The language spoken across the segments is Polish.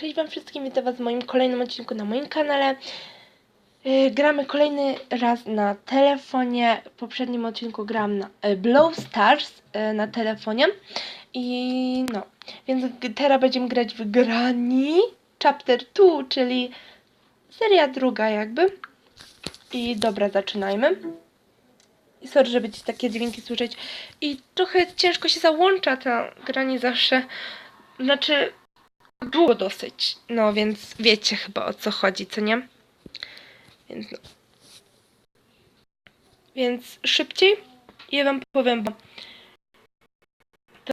Cześć Wam wszystkim, witam Was w moim kolejnym odcinku na moim kanale. Yy, gramy kolejny raz na telefonie. W poprzednim odcinku grałam na yy, Blow Stars yy, na telefonie. I no, więc teraz będziemy grać w Grani Chapter 2, czyli seria druga jakby. I dobra, zaczynajmy. I sorry, że będzie takie dźwięki słyszeć. I trochę ciężko się załącza ta granie zawsze. Znaczy, długo dosyć. No więc wiecie chyba o co chodzi, co nie? Więc no. Więc szybciej ja wam powiem, bo to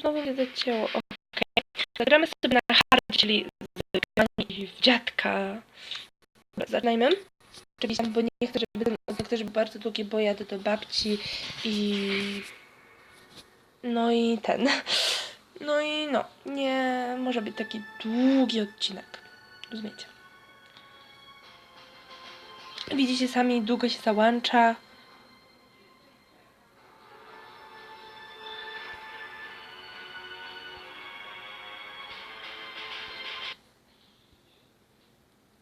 znowu się zacięło, okej. Zagramy sobie na hard, czyli w dziadka. Dobra, zaczynajmy. Oczywiście, bo nie chcę, żeby ten odcinek też był bardzo długi, bo jadę do babci i... No i ten... No i no, nie może być taki długi odcinek. Rozumiecie? Widzicie sami, długo się załącza.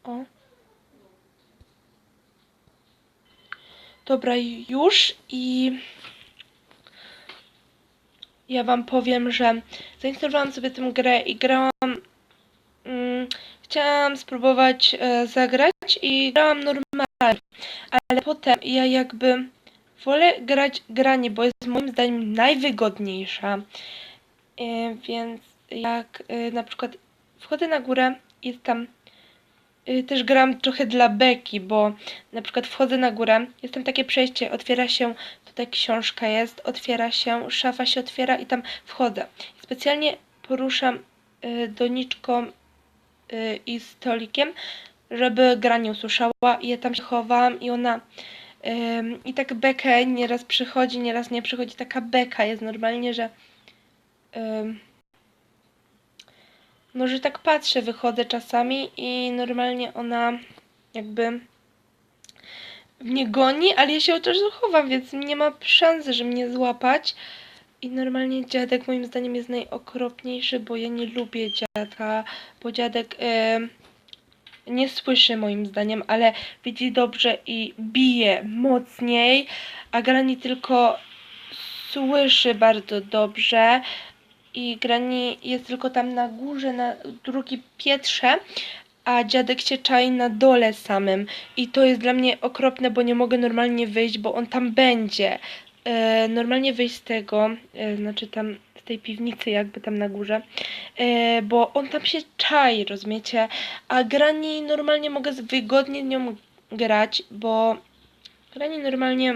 O. Dobra, już i ja wam powiem, że zainstalowałam sobie tę grę i grałam. Mm, chciałam spróbować e, zagrać i grałam normalnie, ale potem ja jakby wolę grać granie, bo jest moim zdaniem najwygodniejsza. E, więc jak e, na przykład wchodzę na górę, jest tam. e, też gram trochę dla beki, bo na przykład wchodzę na górę, jest tam takie przejście, otwiera się Tutaj książka jest, otwiera się, szafa się otwiera i tam wchodzę. Specjalnie poruszam y, doniczką y, i stolikiem, żeby gra nie usłyszała i ja tam się chowam i ona i tak beka nieraz przychodzi, nieraz nie przychodzi. Taka beka jest normalnie, że ym, może tak patrzę, wychodzę czasami i normalnie ona jakby mnie goni, ale ja się od razu chowam, więc nie ma szansy, że mnie złapać. I normalnie dziadek moim zdaniem jest najokropniejszy, bo ja nie lubię dziadka, bo dziadek e, nie słyszy moim zdaniem, ale widzi dobrze i bije mocniej, a Grani tylko słyszy bardzo dobrze i Grani jest tylko tam na górze, na drugim piętrze, a dziadek się czai na dole samym. I to jest dla mnie okropne, bo nie mogę normalnie wyjść, bo on tam będzie. E, normalnie wyjść z tego, e, znaczy tam z tej piwnicy jakby tam na górze, e, bo on tam się czai, rozumiecie? A grani normalnie mogę wygodnie nią grać, bo grani normalnie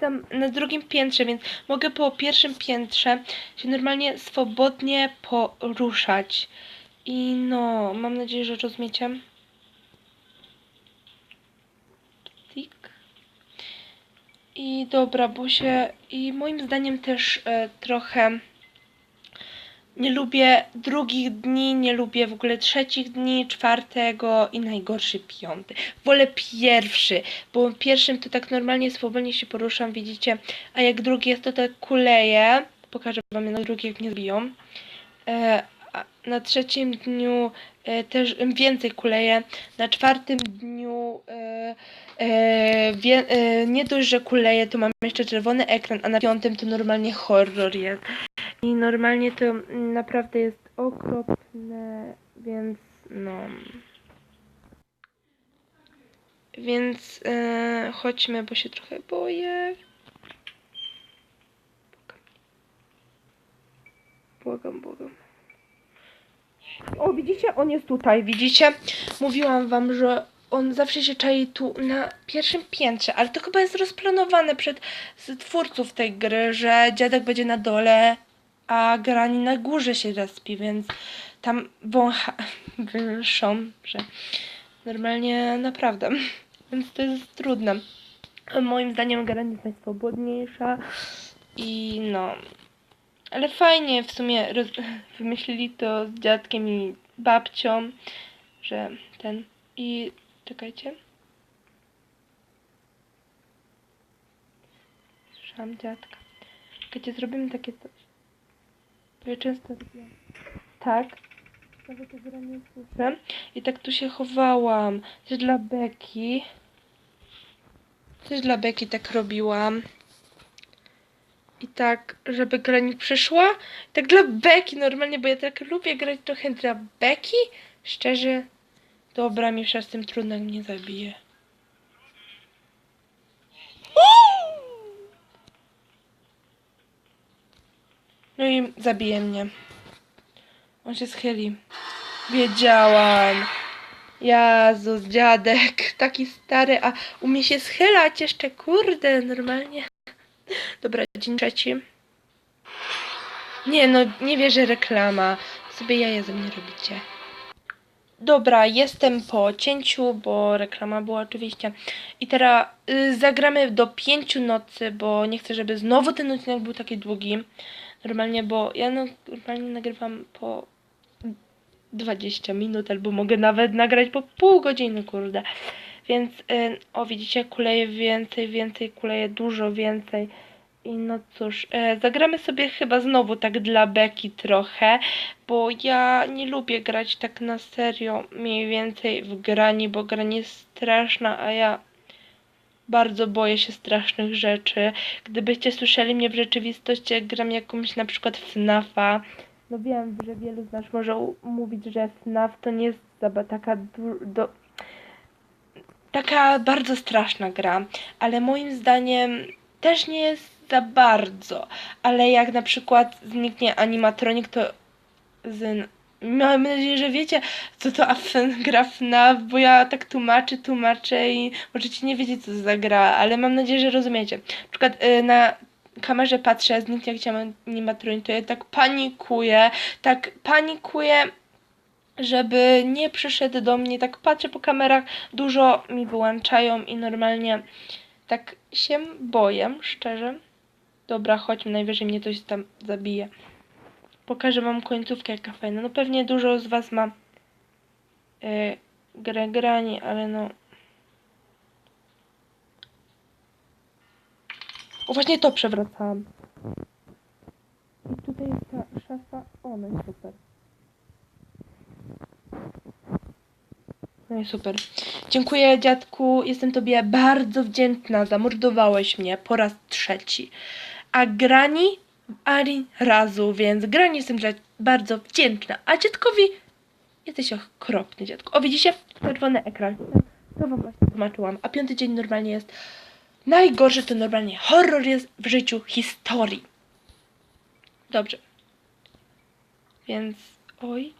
tam na drugim piętrze, więc mogę po pierwszym piętrze się normalnie swobodnie poruszać. I no, mam nadzieję, że rozumiecie. Tik. I dobra, bo się. I moim zdaniem też e, trochę. Nie lubię drugich dni, nie lubię w ogóle trzecich dni, czwartego i najgorszy piąty. Wolę pierwszy, bo pierwszym to tak normalnie swobodnie się poruszam, widzicie, a jak drugi jest to tak kuleje. Pokażę wam na drugi, jak nie zbiją. E, na trzecim dniu e, też więcej kuleje. Na czwartym dniu e, e, nie dość, że kuleje, to mam jeszcze czerwony ekran, a na piątym to normalnie horror jest. I normalnie to naprawdę jest okropne, więc no. Więc chodźmy, bo się trochę boję. Błagam, błagam. O, widzicie? On jest tutaj, widzicie? Mówiłam wam, że on zawsze się czai tu na pierwszym piętrze, ale to chyba jest rozplanowane przed twórców tej gry, że dziadek będzie na dole, a grani na górze się respi, więc tam wącha, wyszą, że normalnie naprawdę, więc to jest trudne. Moim zdaniem grani jest najswobodniejsza i no, ale fajnie w sumie roz... wymyślili to z dziadkiem i babcią, że ten i czekajcie. Słyszałam dziadka. Czekajcie, zrobimy takie coś. Ja często robiłam tak. Nawet słyszę. I tak tu się chowałam. Też dla Beki. Też dla Beki tak robiłam. I tak, żeby gra nie przyszła. Tak dla Beki normalnie, bo ja tak lubię grać trochę dla Beki. Szczerze. Dobra, mi z tym trudno, mnie zabije. No i zabije mnie. On się schyli. Wiedziałam. Jezus, dziadek, taki stary, a umie się schylać jeszcze, kurde, normalnie. Dobra, dzień trzeci. Nie no, nie wierzę reklama. Sobie jaja ze mnie robicie. Dobra, jestem po cięciu, bo reklama była oczywiście. I teraz y, zagramy do pięciu nocy, bo nie chcę, żeby znowu ten odcinek był taki długi. Normalnie, bo ja no, normalnie nagrywam po 20 minut, albo mogę nawet nagrać po pół godziny, kurde. Więc, y, o widzicie, kuleje więcej, więcej, kuleje dużo więcej. I no cóż, e, zagramy sobie chyba znowu tak dla beki trochę, bo ja nie lubię grać tak na serio mniej więcej w grani, bo granie jest straszna, a ja bardzo boję się strasznych rzeczy. Gdybyście słyszeli mnie w rzeczywistości, jak gram jakąś na przykład FNAFa, no wiem, że wielu z nas może mówić, że FNAF to nie jest taka du- do, taka bardzo straszna gra, ale moim zdaniem też nie jest za bardzo. Ale jak na przykład zniknie animatronik, to z... Mam nadzieję, że wiecie, co to gra FNAF, bo ja tak tłumaczę, tłumaczę i możecie nie wiedzieć, co to za gra, ale mam nadzieję, że rozumiecie. Na przykład y, na kamerze patrzę, zniknie jakiś animatronik, to ja tak panikuję, tak panikuję, żeby nie przyszedł do mnie, tak patrzę po kamerach, dużo mi wyłączają i normalnie tak się boję, szczerze. Dobra, chodźmy, najwyżej mnie coś tam zabije. Pokażę wam końcówkę jaka fajna. No pewnie dużo z was ma yy, grę grani, ale no... O, właśnie to przewracałam. I tutaj jest ta szafa. O, no super. No i super. Dziękuję dziadku, jestem tobie bardzo wdzięczna, zamordowałeś mnie po raz trzeci. A Grani ani razu, więc Grani jestem bardzo wdzięczna. A dziadkowi jesteś okropny dziadku. O widzicie? Czerwony ekran. To wam właśnie tłumaczyłam. A piąty dzień normalnie jest najgorszy, to normalnie horror jest w życiu historii. Dobrze. Więc oj.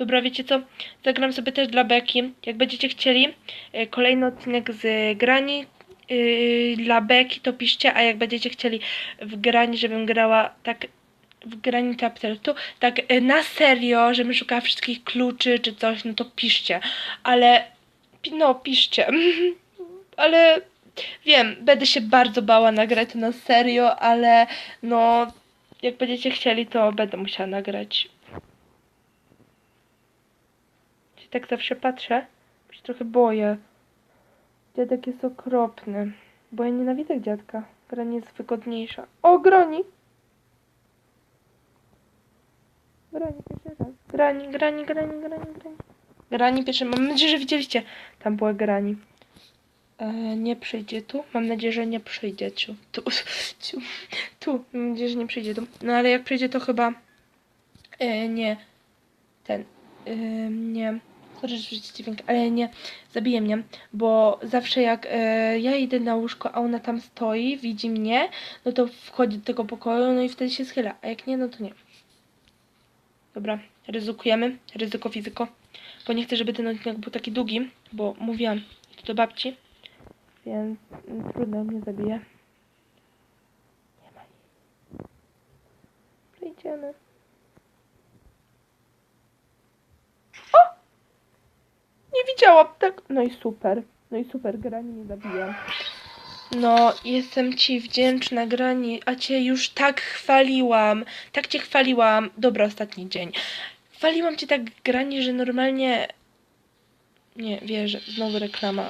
Dobra, wiecie co? Zagram sobie też dla Beki. Jak będziecie chcieli e, kolejny odcinek z grani yy, dla Beki, to piszcie, a jak będziecie chcieli w grani, żebym grała tak w grani tu, tak e, na serio, żebym szukała wszystkich kluczy czy coś, no to piszcie. Ale no, piszcie. ale wiem, będę się bardzo bała nagrać to na serio, ale no jak będziecie chcieli, to będę musiała nagrać. Się tak zawsze patrzę, bo się trochę boję. Dziadek jest okropny, bo ja nienawidzę dziadka. Grani jest wygodniejsza. O, Grani! Grani pierwszy raz. Grani, grani, grani, grani, grani. Grani pierwszy, mam nadzieję, że widzieliście. Tam była grani. E, nie przyjdzie tu. Mam nadzieję, że nie przyjdzie ciu. Tu, ciu. tu. Mam nadzieję, że nie przyjdzie tu. No ale jak przyjdzie, to chyba e, nie ten. E, nie. Że słyszycie dźwięk, ale nie zabije mnie, bo zawsze jak e, ja idę na łóżko, a ona tam stoi, widzi mnie, no to wchodzi do tego pokoju, no i wtedy się schyla, a jak nie, no to nie. Dobra, ryzykujemy, ryzyko fizyko, bo nie chcę, żeby ten odcinek był taki długi, bo mówiłam to do babci, więc trudno mnie zabije. Nie ma. Przejdziemy. No i super. No i super, grani nie zabija. No, jestem ci wdzięczna, grani, a cię już tak chwaliłam. Tak cię chwaliłam. Dobra, ostatni dzień. Chwaliłam cię tak grani, że normalnie. Nie, wierzę. Znowu reklama.